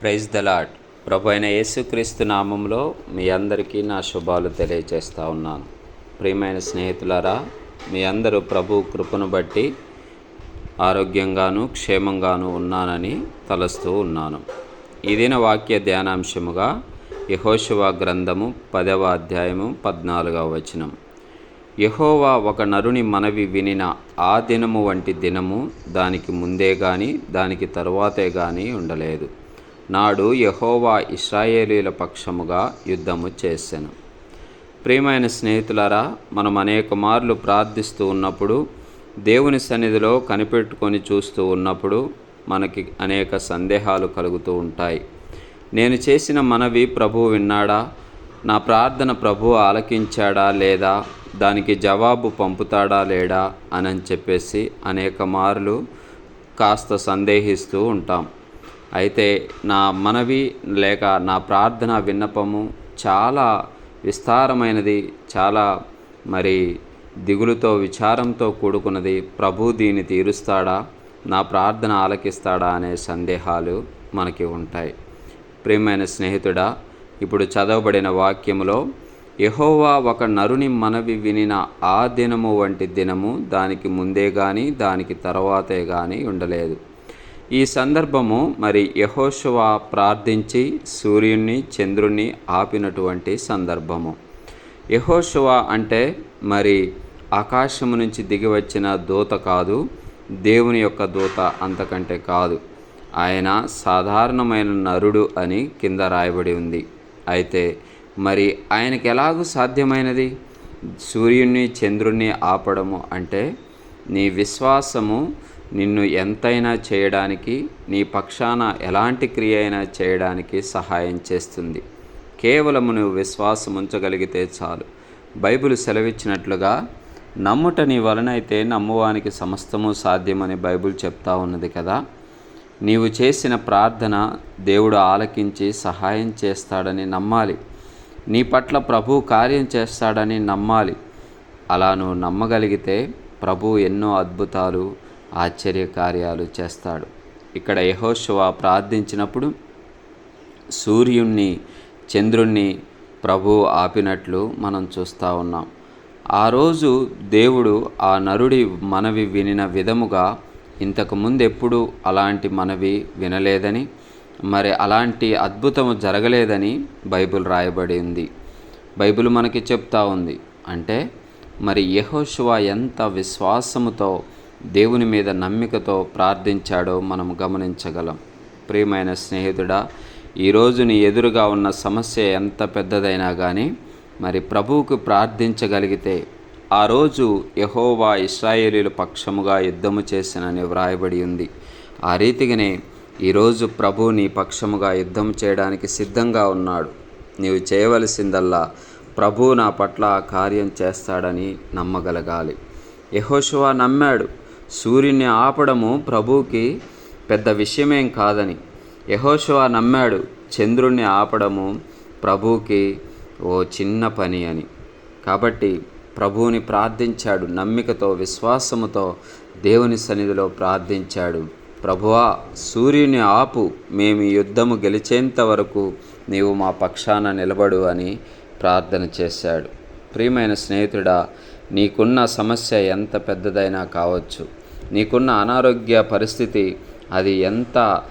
Praise the lord ప్రభు అయిన యేసుక్రీస్తు నామంలో మీ అందరికీ నా శుభాలు తెలియజేస్తూ ఉన్నాను. ప్రియమైన స్నేహితులారా మీ అందరూ ప్రభు కృపను బట్టి ఆరోగ్యంగాను క్షేమంగాను ఉన్నానని తలస్తూ ఉన్నాను. ఇదిన వాక్య ధ్యానాంశముగా యహోశివ గ్రంథము పదవ అధ్యాయము పద్నాలుగవ వచనం. యహోవా ఒక నరుని మనవి వినిన ఆ దినము వంటి దినము దానికి ముందే కానీ దానికి తరువాతే కానీ ఉండలేదు. నాడు యహోవా ఇస్రాయేలీల పక్షముగా యుద్ధము చేశాను ప్రియమైన స్నేహితులారా మనం అనేక మార్లు ప్రార్థిస్తూ ఉన్నప్పుడు దేవుని సన్నిధిలో కనిపెట్టుకొని చూస్తూ ఉన్నప్పుడు మనకి అనేక సందేహాలు కలుగుతూ ఉంటాయి. నేను చేసిన మనవి ప్రభు విన్నాడా? నా ప్రార్థన ప్రభు ఆలకించాడా లేదా? దానికి జవాబు పంపుతాడా లేడా? అని చెప్పేసి అనేక మార్లు కాస్త సందేహిస్తూ ఉంటాం. అయితే నా మనవి లేక నా ప్రార్థన విన్నపము చాలా విస్తారమైనది చాలా మరి దిగులుతో విచారంతో కూడుకున్నది. ప్రభు దీన్ని తీరుస్తాడా? నా ప్రార్థన ఆలకిస్తాడా అనే సందేహాలు మనకి ఉంటాయి. ప్రియమైన స్నేహితుడా ఇప్పుడు చదవబడిన వాక్యములో యహోవా ఒక నరుని మనవి వినిన ఆ దినము వంటి దినము దానికి ముందే కానీ దానికి తర్వాతే కానీ ఉండలేదు. ఈ సందర్భము మరి యహోశువ ప్రార్థించి సూర్యుణ్ణి చంద్రుణ్ణి ఆపినటువంటి సందర్భము. యహోశువ అంటే మరి ఆకాశము నుంచి దిగి వచ్చిన దూత కాదు దేవుని యొక్క దూత అంతకంటే కాదు. ఆయన సాధారణమైన నరుడు అని కింద రాయబడి ఉంది. అయితే మరి ఆయనకి ఎలాగూ సాధ్యమైనది? సూర్యుణ్ణి చంద్రుణ్ణి ఆపడము అంటే నీ విశ్వాసము నిన్ను ఎంతైనా చేయడానికి నీ పక్షాన ఎలాంటి క్రియ అయినా చేయడానికి సహాయం చేస్తుంది. కేవలము నువ్వు విశ్వాసం ఉంచగలిగితే చాలు. బైబిల్ సెలవిచ్చినట్లుగా నమ్ముట నీ వలనైతే నమ్మువానికి సమస్తము సాధ్యమని బైబిల్ చెప్తా ఉన్నది కదా. నీవు చేసిన ప్రార్థన దేవుడు ఆలకించి సహాయం చేస్తాడని నమ్మాలి. నీ పట్ల ప్రభు కార్యం చేస్తాడని నమ్మాలి. అలా నువ్వు నమ్మగలిగితే ప్రభు ఎన్నో అద్భుతాలు ఆశ్చర్య కార్యాలు చేస్తాడు. ఇక్కడ యహోశివ ప్రార్థించినప్పుడు సూర్యుణ్ణి చంద్రుణ్ణి ప్రభు ఆపినట్లు మనం చూస్తూ ఉన్నాం. ఆ రోజు దేవుడు ఆ నరుడి మనవి వినిన విధముగా ఇంతకుముందు ఎప్పుడు అలాంటి మనవి వినలేదని మరి అలాంటి అద్భుతము జరగలేదని బైబిల్ రాయబడి ఉంది బైబిల్ మనకి చెప్తా ఉంది. అంటే మరి యహోశివ ఎంత విశ్వాసముతో దేవుని మీద నమ్మికతో ప్రార్థించాడో మనం గమనించగలం. ప్రియమైన స్నేహితుడా ఈరోజు నీ ఎదురుగా ఉన్న సమస్య ఎంత పెద్దదైనా కానీ మరి ప్రభువుకు ప్రార్థించగలిగితే ఆ రోజు యహోవా ఇస్రాయేలీల పక్షముగా యుద్ధము చేసినని వ్రాయబడి ఉంది. ఆ రీతిగానే ఈరోజు ప్రభు నీ పక్షముగా యుద్ధం చేయడానికి సిద్ధంగా ఉన్నాడు. నీవు చేయవలసిందల్లా ప్రభు నా పట్ల ఆ కార్యం చేస్తాడని నమ్మగలగాలి. యహోశువ నమ్మాడు. సూర్యుని ఆపడము ప్రభువుకి పెద్ద విషయమేం కాదని. యహోశివా నమ్మాడు చంద్రుణ్ణి ఆపడము ప్రభువుకి ఓ చిన్న పని అని. కాబట్టి ప్రభువుని ప్రార్థించాడు నమ్మికతో విశ్వాసముతో దేవుని సన్నిధిలో ప్రార్థించాడు. ప్రభువా సూర్యుని ఆపు మేము ఈ యుద్ధము గెలిచేంత వరకు నీవు మా పక్షాన నిలబడు అని ప్రార్థన చేశాడు. ప్రియమైన స్నేహితుడా నీకున్న సమస్య ఎంత పెద్దదైనా కావచ్చు. నీకున్న అనారోగ్య పరిస్థితి అది ఎంత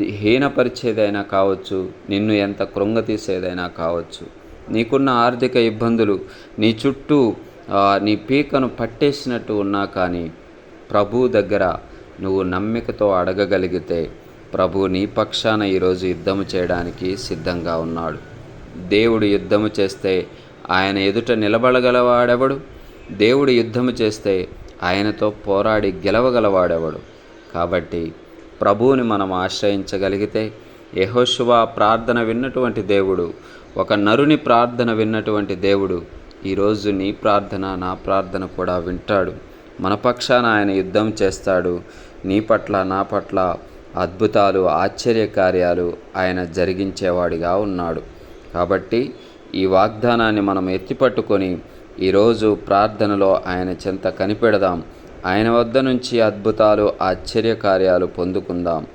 హీనపరిచేదైనా కావచ్చు. నిన్ను ఎంత కృంగతీసేదైనా కావచ్చు. నీకున్న ఆర్థిక ఇబ్బందులు నీ చుట్టూ నీ పీకను పట్టేసినట్టు ఉన్నా కానీ ప్రభు దగ్గర నువ్వు నమ్మికతో అడగగలిగితే ప్రభు నీ పక్షాన ఈరోజు యుద్ధము చేయడానికి సిద్ధంగా ఉన్నాడు. దేవుడు యుద్ధము చేస్తే ఆయన ఎదుట నిలబడగలవాడెవడు? దేవుడు యుద్ధము చేస్తే ఆయనతో పోరాడి గెలవగలవాడెవడు? కాబట్టి ప్రభువుని మనం ఆశ్రయించగలిగితే యహోశువ ప్రార్థన విన్నటువంటి దేవుడు ఒక నరుని ప్రార్థన విన్నటువంటి దేవుడు ఈరోజు నీ ప్రార్థన నా ప్రార్థన కూడా వింటాడు. మన పక్షాన ఆయన యుద్ధం చేస్తాడు. నీ పట్ల నా పట్ల అద్భుతాలు ఆశ్చర్య కార్యాలు ఆయన జరిగించేవాడిగా ఉన్నాడు. కాబట్టి ఈ వాగ్దానాన్ని మనం ఎత్తిపట్టుకొని ఈరోజు ప్రార్థనలో ఆయన చెంత కనిపెడదాం. ఆయన వద్ద నుంచి అద్భుతాలు ఆశ్చర్యకార్యాలు పొందుకుందాం.